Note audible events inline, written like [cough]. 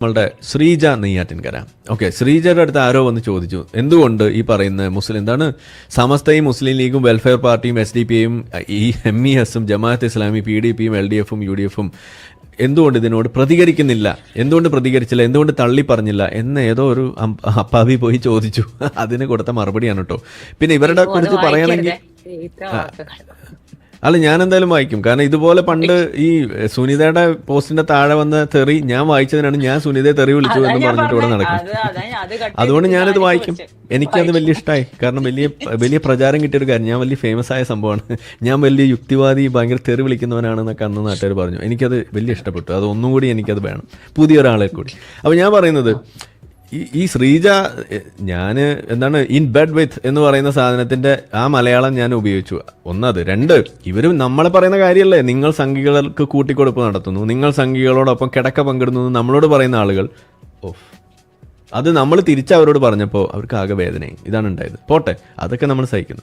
നമ്മളുടെ ശ്രീജ നെയ്യാറ്റിൻകര. ഓക്കെ ശ്രീജയുടെ അടുത്ത് ആരോ വന്ന് ചോദിച്ചു എന്തുകൊണ്ട് ഈ പറയുന്ന മുസ്ലിം എന്താണ് സമസ്തയും മുസ്ലിം ലീഗും വെൽഫെയർ പാർട്ടിയും എസ് ഡി പി ഐയും ഈ എം ഇ എസും ജമാഅത്ത് ഇസ്ലാമി പി ഡി പിയും എൽ ഡി എഫും യു ഡി എഫും എന്തുകൊണ്ട് ഇതിനോട് പ്രതികരിക്കുന്നില്ല? എന്തുകൊണ്ട് പ്രതികരിച്ചില്ല? എന്തുകൊണ്ട് തള്ളി പറഞ്ഞില്ല? എന്ന് ഏതോ ഒരു അപ്പാവി പോയി ചോദിച്ചു. [laughs] അതിന് കൊടുത്ത മറുപടിയാണ് കേട്ടോ. പിന്നെ ഇവരുടെ കുറിച്ച് വാക്കുകൾ. അല്ല ഞാൻ എന്തായാലും വായിക്കും. കാരണം ഇതുപോലെ പണ്ട് ഈ സുനിതയുടെ പോസ്റ്റിന്റെ താഴെ വന്ന തെറി ഞാൻ വായിച്ചതിനാണ് ഞാൻ സുനിതയെ തെറി വിളിച്ചു എന്ന് പറഞ്ഞിട്ട് ഇവിടെ നടക്കും അതുകൊണ്ട് ഞാനത് വായിക്കും. എനിക്കത് വലിയ ഇഷ്ടമായി കാരണം വലിയ വലിയ പ്രചാരം കിട്ടിയൊരു കാര്യം. ഞാൻ വലിയ ഫേമസ് ആയ സംഭവമാണ്. ഞാൻ വലിയ യുക്തിവാദി ഭയങ്കര തെറി വിളിക്കുന്നവനാണെന്നൊക്കെ അന്ന് നാട്ടുകാർ പറഞ്ഞു. എനിക്കത് വലിയ ഇഷ്ടപ്പെട്ടു. അത് ഒന്നും കൂടി എനിക്കത് വേണം. പുതിയൊരാളെ കൂടി. അപ്പോൾ ഞാൻ പറയുന്നത് ഈ ഈ ശ്രീജ ഞാൻ എന്താണ് ഇൻ ബെഡ് വിത്ത് എന്ന് പറയുന്ന സാധനത്തിന്റെ ആ മലയാളം ഞാൻ ഉപയോഗിച്ചു. ഒന്നത്. രണ്ട് ഇവരും നമ്മൾ പറയുന്ന കാര്യമല്ലേ നിങ്ങൾ സംഘികൾക്ക് കൂട്ടിക്കൊടുപ്പ് നടത്തുന്നു. നിങ്ങൾ സംഘികളോടൊപ്പം കിടക്ക പങ്കിടുന്നു നമ്മളോട് പറയുന്ന ആളുകൾ. ഓഫ്. അത് നമ്മൾ തിരിച്ച് അവരോട് പറഞ്ഞപ്പോൾ അവർക്ക് ആകെ വേദനയും ഇതാണ് ഉണ്ടായത്. പോട്ടെ അതൊക്കെ നമ്മൾ സഹിക്കുന്നു.